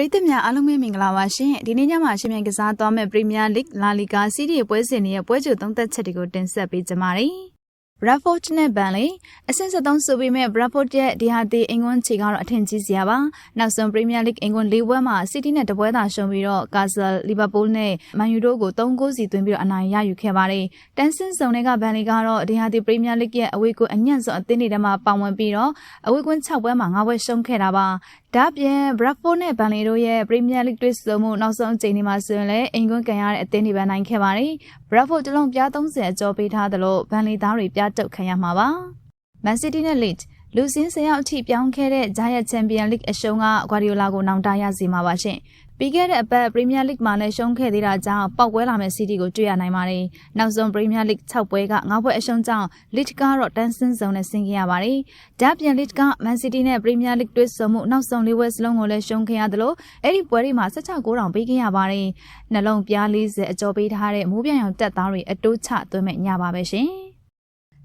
ရိသတ်များအားလုံးပဲမင်္ဂလာပါရှင်ဒီနေ့ညမှာရှင်မြန်ကစားသွားမယ့်ပရီးမီးယားလိဂ်လာလီဂါစီးရီးပွဲစဉ်တွေရဲ့ပွဲကြိုသုံးသက်ချက်တွေကိုတင်ဆက်ပေးကြပါမယ် Bradford နဲ့ဘန်လီအဆင့်73ဆိုပေမဲ့ Bradford ရဲ့ဒီဟာတီအင်္ဂွန်ချီကတော့အထင်ကြီးစရာပါနောက်ဆုံး Premier League အင်္ဂွန်၄ပွဲမှာ City နဲ့တပွဲသာရှုံးပြီးတော့ Castle Liverpool နဲ့ Man U တို့ကို3ဂိုးစီသွင်းပြီးတော့အနိုင်ရယူခဲ့ပါတယ်တန်ဆင်ဆောင်တွေကဘန်လီကတော့ဒီဟာတီ Premier League ရဲ့အဝေးကွင်းအညံ့ဆုံးအသင်းတွေထဲမှာပါဝင်ပြီးတော့အဝေးကွင်း6ပွဲမှာ9ပွဲရှုံးခဲ့တာပါဒါပြင် Bradford နဲ့ Burnley တို့ရဲ့ Premier League တွေ့ဆုံမှုနောက်ဆုံးအချိန်ဒီမှာဆိုရင်လည်းအင်ကွန်းကန်ရတဲ့အသင်းတွေပဲနိုင်ခဲ့ပါတယ်။ Bradford တလုံးပြား30အကျော်ပေးထားသလို Burnley သားတွေပြားတုတ်ခံရမှာပါ။ Man City နဲ့ Leeds လူစင်းဆရာအထိပြောင်းခဲ့တဲ့ Giant Champion League အရှုံးက Guardiola ကိုနောင်တရစေမှာပါရှင်။ပြီးခဲ့တဲ့အပတ် Premier League မှာလည်းရှုံးခဲ့သေးတာကြောင့်ပောက်ကွဲလာမယ့် City ကိုတွေ့ရနိုင်ပါတယ်။နောက်ဆုံး Premier League 6ပွဲက9ပွဲအရှုံးကြောင့် Leeds ကတော့တန်းစင်းစုံနဲ့ဆင်းခဲ့ရပါတယ်။ဒါပြင် Leeds က Man City နဲ့ Premier League တွေ့ဆုံမှုနောက်ဆုံး၄ပွဲစလုံးကိုလည်းရှုံးခဲ့ရသလိုအဲ့ဒီပွဲတွေမှာ16ဂိုးတောင်ပေးခဲ့ရပါတယ်။နှလုံးပြား40အကျော်ပေးထားတဲ့မိုးပြရောင်တက်သားတွေအတိုးချသွင်းမဲ့ညပါပဲရှင်။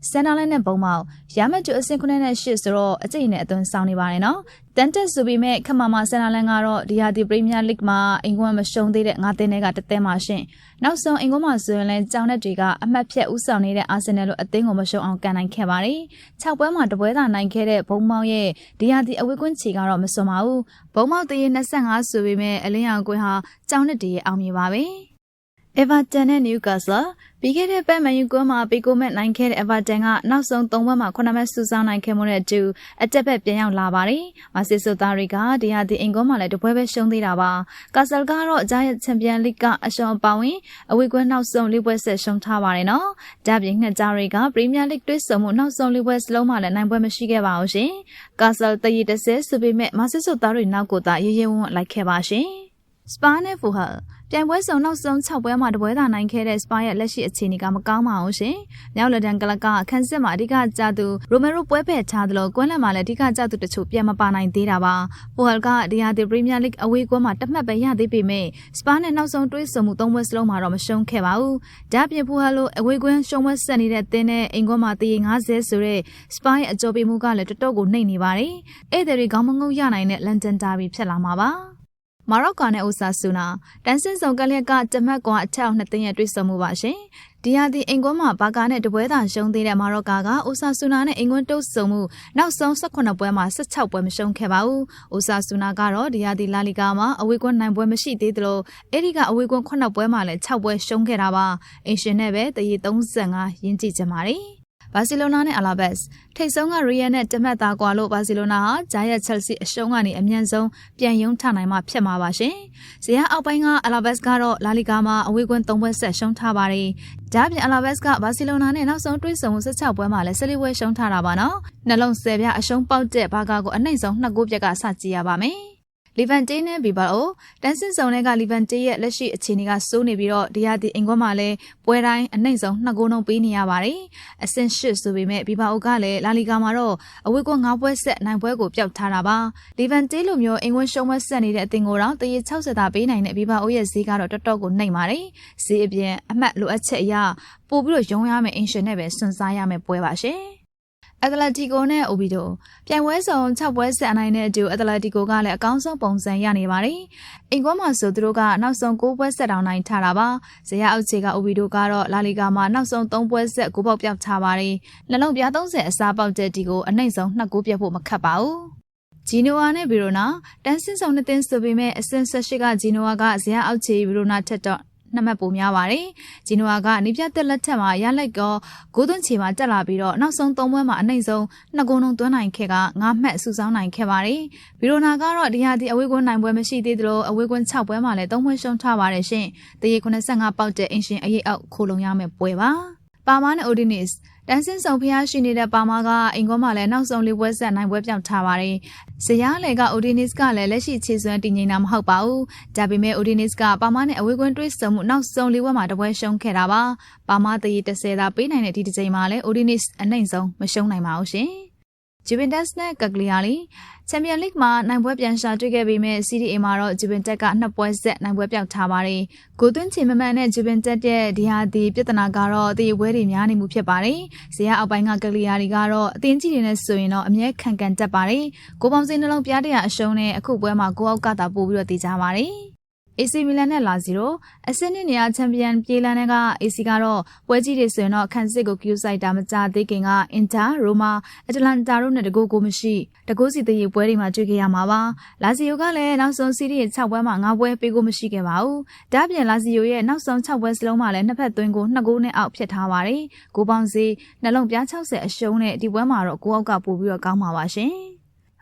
စန်နာလန်နဲ့ဘုံမောက်ရမတ်ကျအဆင့်9နဲ့8ဆိုတော့အကျိတ်နဲ့အသွင်ဆောင်နေပါတယ်နော်တန်တက်ဆိုပေမဲ့ခမမစန်နာလန်ကတော့ဒီဟာဒီပရီးမီးယားလိဂ်မှာအင်္ဂွန်မရှုံးသေးတဲ့ငါးသင်းတွေကတသင်းမှာရှင်နောက်ဆုံးအင်္ဂွန်မှာဆိုရင်လည်းကြောင်တဲ့တွေကအမှတ်ဖြတ်ဥဆောင်နေတဲ့အာဆင်နယ်လိုအသင်းကိုမရှုံးအောင်ကန်နိုင်ခဲ့ပါတယ်6ပွဲမှာတပွဲသာနိုင်ခဲ့တဲ့ဘုံမောက်ရဲ့ဒီဟာဒီအဝေးကွင်းချီကတော့မစွန်ပါဘူးဘုံမောက်တရေ25ဆိုပေမဲ့အလင်းရောင်ကွင်းဟာကြောင်တဲ့တွေရဲ့အောင်မြင်ပါပဲ Everton နဲ့ Newcastle ပြီးခဲ့တဲ့ပတ်မန်ယူကွန်းမှာပေကိုမက်နိုင်ခဲ့တဲ့ Everton ကနောက်ဆုံး၃ပွဲမှာ9မှတ်စုဆောင်းနိုင်ခဲ့မှုတဲ့အတူအတက်ဘက်ပြန်ရောက်လာပါတယ်။မစစ်ဆိုသားတွေကဒီဟာဒီအင်ကွန်းမှာလည်းတပွဲပဲရှုံးသေးတာပါ။ Castle ကတော့ဂျာယက်ချန်ပီယံလိဂ်ကအရှုံးပါဝင်အဝေးကွင်းနောက်ဆုံးလေးပွဲဆက်ရှုံးထားပါတယ်နော်။ဒါပြင်နှစ်ကြားတွေကပရီးမီးယားလိဂ်တွဲဆုံမှုနောက်ဆုံးလေးပွဲစလုံးမှာလည်းနိုင်ပွဲမရှိခဲ့ပါဘူးရှင်။ Castle တရီတစ်ဆဲဆိုပေမဲ့မစစ်ဆိုသားတွေနောက်ကိုသာရေးရဲဝံ့လိုက်ခဲ့ပါရှင်။စပါနဲ့ဖူဟယ် ပြိုင်ပွဲစုံနောက်ဆုံး6ပွဲမှာတပွဲသာနိုင်ခဲ့တဲ့စပါရဲ့လက်ရှိအခြေအနေကမကောင်းပါဘူးရှင်။မြောက်လက်တန်ကလကခန်းစစ်မှာအဓိကကျသူရိုမီရိုပွဲဖက်ချသလိုကွန်းလက်မှာလည်းအဓိကကျသူတချို့ပြန်မပါနိုင်သေးတာပါ။ပိုဟယ်ကဒီယာတီပရီးမီးယားလိဂ်အဝေးကွန်းမှာတမှတ်ပဲရသေးပေမဲ့စပါနဲ့နောက်ဆုံးတွေးဆုံမှု၃ပွဲစလုံးမှာတော့မရှုံးခဲ့ပါဘူး။ဒါပြင်ပိုဟယ်လိုအဝေးကွန်းရှုံးပွဲဆက်နေတဲ့တင်းနဲ့အင်ကွန်းမှာတရေ90ဆိုတဲ့စပါရဲ့အကြော်ပေးမှုကလည်းတတော့ကိုနှိမ့်နေပါတယ်။ဧည့်သည်တွေခေါင်းမငုံရနိုင်တဲ့လန်ဒန်ဒါဘီဖြစ်လာမှာပါ။ မာရော့ကာနဲ့အိုဆာဆူနာတန်ဆင်ဆောင်ကလျက်ကတမတ်ကွာအထက်အောင်နှစ်သိန်းရဲ့တွေ့ဆုံမှုပါရှင်။ဒီဟာဒီအင်ကွန်းမှာဘာကာနဲ့တပွဲသာရှုံးသေးတဲ့မာရော့ကာကအိုဆာဆူနာနဲ့အင်ကွန်းတုပ်ဆုံမှုနောက်ဆုံး18ပွဲမှာ16ပွဲမရှုံးခဲ့ပါဘူး။အိုဆာဆူနာကတော့ဒီဟာဒီလာလီဂါမှာအဝေးကွန်းနိုင်ပွဲမရှိသေးသလိုအဲ့ဒီကအဝေးကွန်း9ပွဲမှာလည်း6ပွဲရှုံးခဲ့တာပါ။အင်ရှင်နဲ့ပဲတရေ35ရင်းကြည့်ကြပါရီ။ ဘာစီလိုနာနဲ့အလာဘက်စ်ထိတ်ဆုံးကရီယယ်နဲ့တမတ်သားကွာလို့ဘာစီလိုနာဟာဂျာယက်ချယ်ဆီအရှုံးကနေအမြန်ဆုံးပြန်ယုံထနိုင်မှဖြစ်မှာပါရှင်။ဇီယာအောက်ပိုင်းကအလာဘက်စ်ကတော့လာလီဂါမှာအဝေးကွင်း၃ပွဲဆက်ရှုံးထားပါတယ်။ဒါပြင်အလာဘက်စ်ကဘာစီလိုနာနဲ့နောက်ဆုံးတွေ့ဆုံမှု16ပွဲမှာလည်း၁၄ပွဲရှုံးထားတာပါနော်။နှလုံး10ပြအရှုံးပေါက်တဲ့ဘာကာကိုအနှိမ့်ဆုံး2ဂိုးပြက်ကစကြည့်ရပါမယ်။ လီဗန်တေးနဲ့ဘီဘာအိုတန်ဆင်ဆောင်တွေကလီဗန်တေးရဲ့လက်ရှိအခြေအနေကစိုးနေပြီးတော့ဒီဟာဒီအင်ကွန်းမှာလည်းပွဲတိုင်းအနှိမ့်ဆုံးနှစ်ဂိုးနှုန်းပေးနေရပါတယ်အဆင့်ရှစ်ဆိုပေမဲ့ဘီဘာအိုကလည်းလာလီဂါမှာတော့အဝေးကွန်း၅ပွဲဆက်နိုင်ပွဲကိုပျောက်ထားတာပါလီဗန်တေးလိုမျိုးအင်ကွန်းရှုံးပွဲဆက်နေတဲ့အသင်ကိုတော့တရေ60တာပေးနိုင်တဲ့ဘီဘာအိုရဲ့ဈေးကတော့တော်တော်ကိုနှိမ့်ပါတယ်ဈေးအပြင်အမှတ်လိုအပ်ချက်အရပို့ပြီးတော့ရုံးရမယ်အင်ရှင်နဲ့ပဲစွန့်စားရမယ်ပွဲပါရှင် အက်တလက်တီကိုနဲ့အိုဘီတိုပြိုင်ပွဲဆောင်6ပွဲဆက်အနိုင်နဲ့အတူအက်တလက်တီကိုကလည်းအကောင်းဆုံးပုံစံရနေပါတယ်။အင်ကွန်းမှာဆိုသူတို့ကနောက်ဆုံး9ပွဲဆက်တောင်နိုင်ထားတာပါ။ဇယားအောက်ခြေကအိုဘီတိုကတော့လာလီဂါမှာနောက်ဆုံး3ပွဲဆက်9ပေါက်ပြောက်ထားပါတယ်။နှလုံးပြား30အစားပေါက်တဲ့ဒီကိုအနှိမ့်ဆုံး2ဂိုးပြတ်ဖို့မခတ်ပါဘူး။ဂျီနိုဝါနဲ့ဗီရိုနာတန်ဆင်းဆောင်နှစ်သင်းဆိုပေမဲ့အဆင့်၁၈ကဂျီနိုဝါကဇယားအောက်ခြေဗီရိုနာထက်တော့ နှစ်မှတ်ပိုများပါတယ်။ဂျီနိုဝါကနေပြသက်လက်ထက်မှာရလိုက်ကောဂိုးသွင်းချေမှာတက်လာပြီးတော့နောက်ဆုံး၃ပွဲမှာအနှိမ့်ဆုံးနှစ်ဂိုးလုံးသွင်းနိုင်ခဲ့က၅မှတ်စုဆောင်းနိုင်ခဲ့ပါတယ်။ဗီရိုနာကတော့ဒီဟာဒီအဝေးကွန်းနိုင်ပွဲမရှိသေးသလိုအဝေးကွန်း၆ပွဲမှာလည်း၃ပွဲရှုံးထားပါတယ်ရှင်။တရေ85ပေါက်တဲ့အင်ရှင်အရေးအောက်ခိုးလုံရမယ့်ပွဲပါ။ပါမာနဲ့အိုဒီနစ် တန်းစင်းဆောင်ဖျားရှိနေတဲ့ပါမာကအင်ကွန်းမှာလည်းနောက်ဆုံးလေးပွဲဆက်နိုင်ပွဲပြောင်းထားပါတယ်။ဇယားလေကအိုဒီနစ်ကလည်းလက်ရှိခြေစွမ်းတည်ငြိမ်တာမဟုတ်ပါဘူး။ဒါပေမဲ့အိုဒီနစ်ကပါမာနဲ့အဝေးကွင်းတွေးဆုံမှုနောက်ဆုံးလေးပွဲမှာတပွဲရှုံးခဲ့တာပါ။ပါမာတရီ30သာပေးနိုင်တဲ့ဒီတစ်ချိန်မှာလည်းအိုဒီနစ်အနိုင်ဆုံးမရှုံးနိုင်ပါဘူးရှင်။ ဂျူဗင်တက်စ်နဲ့ကကလီယာလီချန်ပီယံလိဂ်မှာနိုင်ပွဲပြန်ရှာတွေ့ခဲ့ပေမဲ့ CDA မှာတော့ဂျူဗင်တက်ကနှစ်ပွဲဆက်နိုင်ပွဲပြောက်ထားပါတယ်။ကိုသွင်းချင်မမှန်တဲ့ဂျူဗင်တက်ရဲ့ဒီဟာဒီပြဿနာကတော့အသေးပွဲတွေများနေမှုဖြစ်ပါတယ်။ဇေယျအောက်ပိုင်းကကလီယာတွေကတော့အသင်းကြီးတွေနဲ့ဆိုရင်တော့အမြဲခံကန်တက်ပါတယ်။ကိုပေါင်းစင်းနှလုံးပြားတရအရှုံးနဲ့အခုပွဲမှာကိုအောက်ကသာပို့ပြီးတော့တည်ကြပါတယ်။ AC မီလန်နဲ့လာစီရိုအဆင့်နှစ်နေရာချန်ပီယံပြေးလန်းတဲ့က AC ကတော့ပွဲကြီးတွေဆိုရင်တော့ခန်းစစ်ကိုကျူးဆိုင်တာမကြသေးခင်ကအင်တာရိုမာအတလန်တာတို့နဲ့တကူကိုမရှိတကူစီတရေပွဲတွေမှာတွေ့ခဲ့ရမှာပါလာစီယိုကလည်းနောက်ဆုံးစီးရီးရဲ့6ပွဲမှာ9ပွဲပေးကိုမရှိခဲ့ပါဘူးဒါ့အပြင်လာစီယိုရဲ့နောက်ဆုံး6ပွဲစလုံးမှာလည်းနှစ်ဖက်သွင်းကို2ဂိုးနဲ့အောက်ဖြစ်ထားပါတယ်ကိုပေါင်းစီနှလုံးပြား60အရှုံးနဲ့ဒီပွဲမှာတော့ကိုအောက်ကပို့ပြီးတော့ကောင်းပါပါရှင်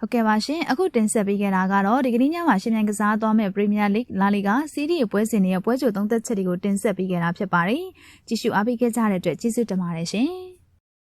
ဟုတ်ကဲ့ပါရှင်အခုတင်ဆက်ပေးခဲ့တာကတော့ဒီကနေ့ညမှာရှင်မြန်ကစားသွားမဲ့ပရီးမီးယားလိဂ်လာလီဂါစီးရီးရဲ့ပွဲစဉ်တွေရဲ့ပွဲကြိုသုံးသက်ချက်တွေကိုတင်ဆက်ပေးခဲ့တာဖြစ်ပါတယ်ကြည့်ရှုအားပေးခဲ့ကြတဲ့အတွက်ကျေးဇူးတင်ပါတယ်ရှင်